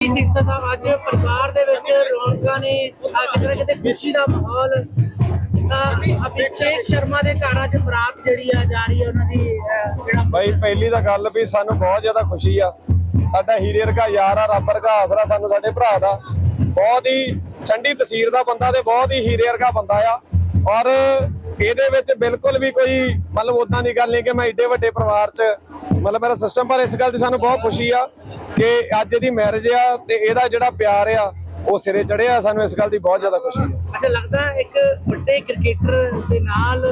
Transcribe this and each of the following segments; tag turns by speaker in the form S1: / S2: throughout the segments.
S1: ਨਿਕਤਾ ਸਾਹਿਬ ਅੱਜ ਪਰਿਵਾਰ ਦੇ ਵਿੱਚ ਰੌਣਕਾਂ ਨੇ ਆ ਕਿਤੇ ਨਾ ਕਿਤੇ ਖੁਸ਼ੀ ਦਾ ਮਾਹੌਲ, ਤਾਂ ਅਭਿਸ਼ੇਕ ਸ਼ਰਮਾ ਦੇ ਘਰ ਅੱਜ ਬਰਾਤ ਜਿਹੜੀ ਆ ਜਾ ਰਹੀ ਹੈ ਉਹਨਾਂ ਦੀ ਜਿਹੜਾ
S2: ਬਾਈ ਪਹਿਲੀ ਤਾਂ ਗੱਲ ਵੀ ਸਾਨੂੰ ਬਹੁਤ ਜ਼ਿਆਦਾ ਖੁਸ਼ੀ ਆ। ਸਾਡਾ ਹੀਰੇ ਵਰਗਾ ਯਾਰ ਆ, ਰੱਬ ਵਰਗਾ ਆਸਰਾ ਸਾਨੂੰ ਸਾਡੇ ਭਰਾ ਦਾ। ਬਹੁਤ ਹੀ ਠੰਡੀ ਤਸਵੀਰ ਦਾ ਬੰਦਾ ਤੇ ਬਹੁਤ ਹੀ ਹੀਰੇ ਵਰਗਾ ਬੰਦਾ ਆ। ਔਰ ਇਹਦੇ ਵਿੱਚ ਬਿਲਕੁਲ ਵੀ ਕੋਈ ਮਤਲਬ ਉਦਾਂ ਦੀ ਗੱਲ ਨਹੀਂ ਕਿ ਮੈਂ ਏਡੇ ਵੱਡੇ ਪਰਿਵਾਰ 'ਚ, ਮਤਲਬ ਮੇਰਾ ਸਿਸਟਮ ਪਰ ਇਸ ਗੱਲ ਦੀ ਸਾਨੂੰ ਬਹੁਤ ਖੁਸ਼ੀ ਆ ਕਿ ਅੱਜ ਇਹਦੀ ਮੈਰਿਜ ਆ ਤੇ ਇਹਦਾ ਜਿਹੜਾ ਪਿਆਰ ਆ ਉਹ ਸਿਰੇ ਚੜਿਆ ਸਾਨੂੰ ਇਸ ਗੱਲ ਦੀ ਬਹੁਤ ਜ਼ਿਆਦਾ ਖੁਸ਼ੀ ਆ
S1: ਅੱਛਾ ਲੱਗਦਾ ਇੱਕ ਵੱਡੇ ਕ੍ਰਿਕਟਰ ਦੇ ਨਾਲ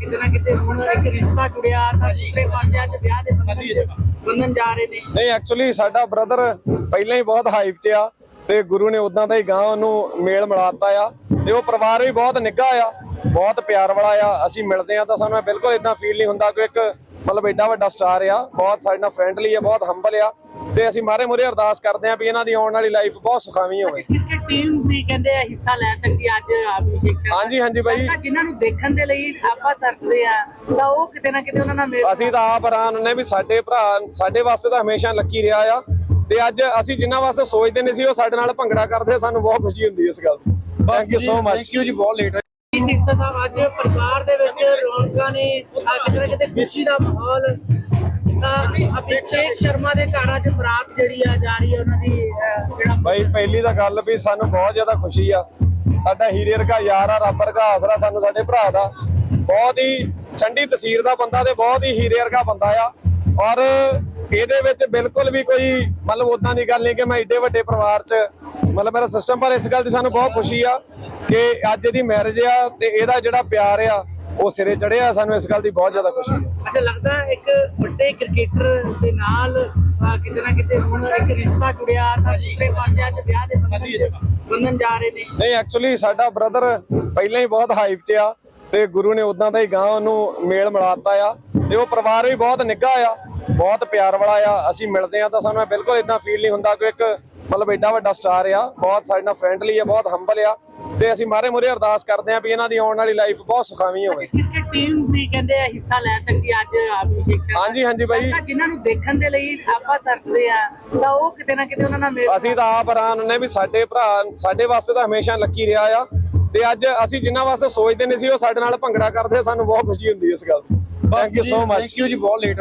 S1: ਕਿਤੇ ਨਾ ਕਿਤੇ ਹੁਣ ਇੱਕ ਰਿਸ਼ਤਾ ਜੁੜਿਆ ਤਾਂ ਦੂਸਰੇ ਪਾਸੇ ਅੱਜ ਵਿਆਹ ਦੇ ਬੰਧਨ ਬੰਧਨ ਜਾ ਰਹੇ ਨੇ।
S2: ਨਹੀਂ ਐਕਚੁਅਲੀ ਸਾਡਾ ਬ੍ਰਦਰ ਪਹਿਲਾਂ ਹੀ ਬਹੁਤ ਹਾਈਪ 'ਚ ਆ ਤੇ ਗੁਰੂ ਨੇ ਉਦਾਂ ਦਾ ਹੀ ਗਾਂ ਉਹਨੂੰ ਮੇਲ ਮਿਲਾਤਾ ਆ ਤੇ ਉਹ ਪਰਿਵਾਰ ਵੀ ਬਹੁਤ ਨਿੱਘਾ ਆ ਬਹੁਤ ਪਿਆਰ ਵਾਲਾ ਆ। ਅਸੀਂ ਮਿਲਦੇ ਆ ਤਾਂ ਸਾਨੂੰ ਬਿਲਕੁਲ ਇਦਾਂ ਫੀਲ ਨਹੀਂ ਹੁੰਦਾ ਕਿ ਇੱਕ ਮਤਲਬ ਐਡਾ ਵੱਡਾ ਸਟਾਰ ਆ। ਬਹੁਤ ਸਾਡੇ ਨਾਲ ਫਰੈਂਡਲੀ ਆ ਬਹੁਤ ਹੰਬਲ ਆ। ਤੇ ਅਸੀਂ ਮਾਰੇ ਮੁਰੇ ਅਰਦਾਸ ਕਰਦੇ ਆ ਵੀ ਇਹਨਾਂ ਦੀ ਆਉਣ ਵਾਲੀ ਲਾਈਫ ਬਹੁਤ ਸੁਖਾਵੀਂ ਹੋਵੇ।
S1: ਕ੍ਰਿਕਟ ਟੀਮ ਵੀ ਕਹਿੰਦੇ ਆ ਹਿੱਸਾ ਲੈ ਸਕਦੀ ਆ ਅੱਜ ਅਭਿਸ਼ੇਕ ਸ਼ਰਮਾ
S2: ਹਾਂਜੀ ਹਾਂਜੀ ਬਾਈ।
S1: ਤਾਂ ਜਿਨ੍ਹਾਂ ਨੂੰ ਦੇਖਣ ਦੇ ਲਈ ਆਪਾਂ ਤਰਸਦੇ ਆ ਤਾਂ ਉਹ ਕਿਤੇ ਨਾ ਕਿਤੇ ਉਹਨਾਂ ਨਾਲ ਮੇਲ
S2: ਅਸੀਂ ਤਾਂ ਆਪ ਹੈਰਾਨ ਹੁੰਨੇ ਵੀ ਸਾਡੇ ਭਰਾ ਸਾਡੇ ਵਾਸਤੇ ਤਾਂ ਹਮੇਸ਼ਾ ਲੱਕੀ ਰਿਹਾ ਆ। ਤੇ ਅੱਜ ਅਸੀਂ ਜਿੰਨਾ ਵਾਸਤੇ ਸੋਚਦੇ ਨਹੀਂ ਸੀ ਉਹ ਸਾਡੇ ਨਾਲ ਭੰਗੜਾ ਕਰਦੇ ਆ, ਸਾਨੂੰ ਬਹੁਤ ਖੁਸ਼ੀ ਹੁੰਦੀ ਇਸ ਗੱਲ ਦੀ। Thank you so much thank you ਜੀ ਬਹੁਤ ਲੇਟ
S1: ਨਿਕਤਾ ਸਾਹਿਬ ਅੱਜ ਪਰਿਵਾਰ ਦੇ ਵਿੱਚ ਰੌਣਕਾਂ ਨੇ ਆ ਕਿਤੇ ਨਾ ਕਿਤੇ ਖੁਸ਼ੀ ਦਾ ਮਾਹੌਲ ਅਭਿਸ਼ੇਕ ਸ਼ਰਮਾ ਦੇ ਘਰ ਅੱਜ ਬਰਾਤ ਜਿਹੜੀ ਆ ਜਾ ਰਹੀ ਹੈ ਉਹਨਾਂ ਦੀ ਜਿਹੜਾ
S2: ਬਾਈ ਪਹਿਲੀ ਤਾਂ ਗੱਲ ਵੀ ਸਾਨੂੰ ਬਹੁਤ ਜ਼ਿਆਦਾ ਖੁਸ਼ੀ ਆ। ਸਾਡਾ ਹੀਰੇ ਵਰਗਾ ਯਾਰ ਆ, ਰੱਬ ਵਰਗਾ ਆਸਰਾ ਸਾਨੂੰ ਸਾਡੇ ਭਰਾ ਦਾ। ਬਹੁਤ ਹੀ ਠੰਡੀ ਤਸਵੀਰ ਦਾ ਬੰਦਾ ਤੇ ਬਹੁਤ ਹੀ ਹੀਰੇ ਵਰਗਾ ਬੰਦਾ ਆ। ਔਰ ਇਹਦੇ ਵਿੱਚ ਬਿਲਕੁਲ ਵੀ ਕੋਈ ਮਤਲਬ ਉਦਾਂ ਦੀ ਗੱਲ ਨਹੀਂ ਕਿ ਮੈਂ ਏਡੇ ਵੱਡੇ ਪਰਿਵਾਰ 'ਚ, ਮਤਲਬ ਮੇਰਾ ਸਿਸਟਮ ਪਰ ਇਸ ਗੱਲ ਦੀ ਸਾਨੂੰ ਬਹੁਤ ਖੁਸ਼ੀ ਆ ਕਿ ਅੱਜ ਇਹਦੀ ਮੈਰਿਜ ਆ ਤੇ ਇਹਦਾ ਜਿਹੜਾ ਪਿਆਰ ਆ ਉਹ ਸਿਰੇ ਚੜਿਆ ਸਾਨੂੰ ਇਸ ਗੱਲ ਦੀ ਬਹੁਤ ਜ਼ਿਆਦਾ ਖੁਸ਼ੀ ਆ
S1: ਅੱਛਾ ਲੱਗਦਾ ਇੱਕ ਵੱਡੇ ਕ੍ਰਿਕਟਰ ਦੇ ਨਾਲ ਕਿਤੇ ਨਾ ਕਿਤੇ ਹੁਣ ਇੱਕ ਰਿਸ਼ਤਾ ਜੁੜਿਆ ਤਾਂ ਦੂਸਰੇ ਪਾਸੇ ਅੱਜ ਵਿਆਹ ਦੇ ਬੰਧਨ ਬੰਧਨ ਜਾ ਰਹੇ ਨੇ।
S2: ਨਹੀਂ ਐਕਚੁਅਲੀ ਸਾਡਾ ਬ੍ਰਦਰ ਪਹਿਲਾਂ ਹੀ ਬਹੁਤ ਹਾਈਪ 'ਚ ਆ ਤੇ ਗੁਰੂ ਨੇ ਉਦਾਂ ਦਾ ਹੀ ਗਾਂ ਉਹਨੂੰ ਮੇਲ ਮਿਲਾਤਾ ਆ ਤੇ ਉਹ ਪਰਿਵਾਰ ਵੀ ਬਹੁਤ ਨਿੱਘਾ ਆ ਬਹੁਤ ਪਿਆਰ ਵਾਲਾ ਆ ਅਸੀਂ ਮਿਲਦੇ ਆ ਤਾਂ ਸਾਨੂੰ ਬਿਲਕੁਲ ਇਦਾਂ ਫੀਲ ਨਹੀਂ ਹੁੰਦਾ ਕਿ ਇੱਕ ਮਤਲਬ ਐਡਾ ਵੱਡਾ ਸਟਾਰ ਆ ਬਹੁਤ ਸਾਡੇ ਨਾਲ ਫਰੈਂਡਲੀ ਆ ਬਹੁਤ ਹੰਬਲ ਆ। ਤੇ ਅਸੀਂ ਮਾਰੇ ਮੁਰੇ ਅਰਦਾਸ ਕਰਦੇ ਆ ਵੀ ਇਹਨਾਂ ਦੀ ਆਉਣ ਵਾਲੀ ਲਾਈਫ ਬਹੁਤ ਸੁਖਾਵੀਂ ਹੋਵੇ।
S1: ਕ੍ਰਿਕਟ ਟੀਮ ਵੀ ਕਹਿੰਦੇ ਆ ਹਿੱਸਾ ਲੈ ਸਕਦੀ ਅੱਜ ਅਭਿਸ਼ੇਕ ਸ਼ਰਮਾ
S2: ਹਾਂਜੀ ਹਾਂਜੀ ਬਾਈ।
S1: ਤਾਂ ਜਿਨ੍ਹਾਂ ਨੂੰ ਦੇਖਣ ਦੇ ਲਈ ਆਪਾਂ ਤਰਸਦੇ ਆ ਤਾਂ ਉਹ ਕਿਤੇ ਨਾ ਕਿਤੇ ਉਹਨਾਂ ਨਾਲ ਮੇਲ
S2: ਅਸੀਂ ਤਾਂ ਆਪ ਹੈਰਾਨ ਹੁੰਨੇ ਵੀ ਸਾਡੇ ਭਰਾ ਸਾਡੇ ਵਾਸਤੇ ਤਾਂ ਹਮੇਸ਼ਾ ਲੱਕੀ ਰਿਹਾ ਆ। ਤੇ ਅੱਜ ਅਸੀਂ ਜਿੰਨਾ ਵਾਸਤੇ ਸੋਚਦੇ ਨਹੀਂ ਸੀ ਉਹ ਸਾਡੇ ਨਾਲ ਭੰਗੜਾ ਕਰਦੇ ਆ, ਸਾਨੂੰ ਬਹੁਤ ਖੁਸ਼ੀ ਹੁੰਦੀ ਇਸ ਗੱਲ ਦੀ। Thank you so much thank you ਜੀ ਬਹੁਤ ਲੇਟ